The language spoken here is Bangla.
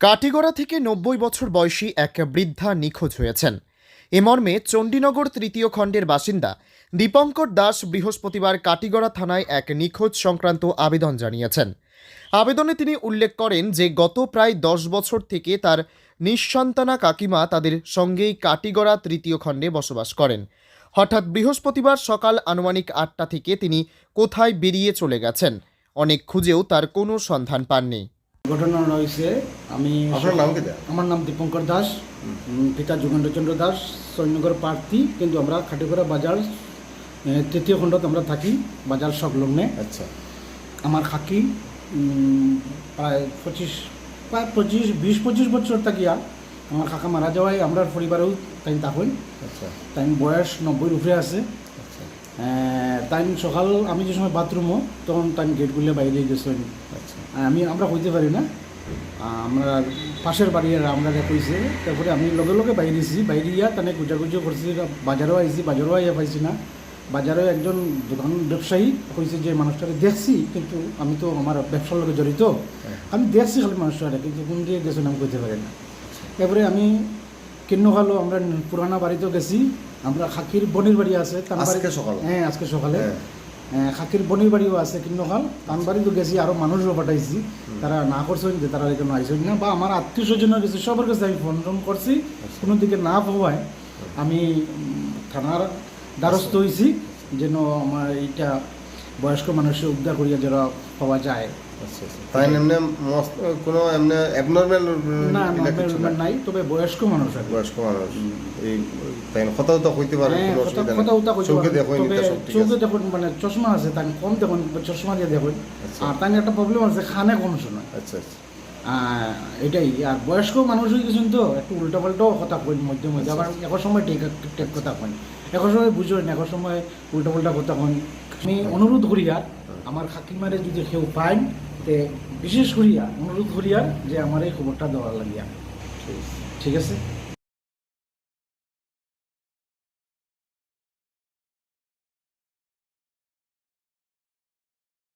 কাটিগড়া থেকে নব্বই বছর বয়সী এক বৃদ্ধা নিখোঁজ হয়েছেন। এ মর্মে চণ্ডীনগর তৃতীয় খণ্ডের বাসিন্দা দীপঙ্কর দাস বৃহস্পতিবার কাটিগড়া থানায় এক নিখোঁজ সংক্রান্ত আবেদন জানিয়েছেন। আবেদনে তিনি উল্লেখ করেন যে, গত প্রায় দশ বছর থেকে তার নিঃসন্তানা কাকিমা তাদের সঙ্গেই কাটিগড়া তৃতীয় খণ্ডে বসবাস করেন। হঠাৎ বৃহস্পতিবার সকাল আনুমানিক আটটা থেকে তিনি কোথায় বেরিয়ে চলে গেছেন, অনেক খুঁজেও তার কোনো সন্ধান পাননি। ঘটনা রয়েছে। আমি? আমার নাম দীপঙ্কর দাস পিতা যোগেন্দ্রচন্দ্র দাস সৈন্যগর প্রার্থী কিন্তু আমরা খাটিগড়া বাজার তৃতীয় খণ্ডত আমরা থাকি বাজার সংলগ্নে। আচ্ছা। আমার খাকি প্রায় পঁচিশ প্রায় পঁচিশ বিশ পঁচিশ বছর থাকিয়া আমার কাকা মারা যাওয়ায় আমরা পরিবারেও তাই থাকুন। আচ্ছা। তাই বয়স নব্বইয়ের উপরে আছে। আচ্ছা তাই সকাল আমি যে সময় বাথরুমও তখন তাই গেট খুলে বাইরে গেছেন আচ্ছা। আমি আমরা কইতে পারি না। আমরা পাশের বাড়ি আমরা কইছে তারপরে আমি লগে লগে বাইরেছি বাইরে ইয়া তানে গুজাগুজি করছি বাজারও আইছি বাজারও আইয়া পাইছি না। বাজারে একজন দোকান ব্যবসায়ী কইছে যে মানুষটাকে দেখছি কিন্তু আমি তো আমার ব্যবসার লগে জড়িত। আমি দেখছি খালি মানুষটাকে কিন্তু কোন দিয়ে গেছেন আমি কইতে পারি না। এরপরে আমি কিন্ন খালো? আমরা পুরানা বাড়িতেও গেছি। আমরা খাকির বনির বাড়ি আছে আজকে সকালে? হ্যাঁ আজকে সকালে। হ্যাঁ। হ্যাঁ, খাকির বনির বাড়িও আছে কিন্তু খাল। তান বাড়িতে গেছি আরও মানুষও পাঠাইছি। তারা না করছেন যে তারা এখানে আইসেন না। বা আমার আত্মীয় স্বজনের গেছে সবার কাছে আমি ফোন টোন করছি। কোনো দিকে না পাওয়ায় আমি থানার দ্বারস্থ হয়েছি যেন আমার এইটা বয়স্ক মানুষের উদ্ধার করিয়া যারা পাওয়া যায়। আচ্ছা আচ্ছা। তাই এমনি কোনো এমনি অ্যাবনর্মাল না নর্মাল নাই? তবে বয়স্ক মানুষ বয়স্ক মানুষ। এই তাই কথা তো কইতে পারে হ্যাঁ, কোনো অসুবিধা কথা উতা কইতে চোখে পারে। দেখো তবে এটা সব ঠিক চোখে দেখুন মানে চশমা আছে তাই কম দেখুন চশমা দিয়ে দেখুন। আচ্ছা। আর তাই একটা প্রবলেম আছে খানে কম আচ্ছা আচ্ছা। এটাই। আর বয়স্ক মানুষ হয়ে গেছেন তো একটু উল্টা পাল্টাও কথা কই মধ্যে মধ্যে। আবার এক সময় ঠিক ঠিক কথা কন এক সময় বুঝবেন এখন সময় উল্টা পাল্টা কথা কন। আমি অনুরোধ করিয়া আমার খাকিমারে যদি কেউ পাইন তে বিশেষ করিয়া অনুরোধ করিয়া যে আমার এই খবরটা দেওয়ার লাগিয়া। ঠিক আছে?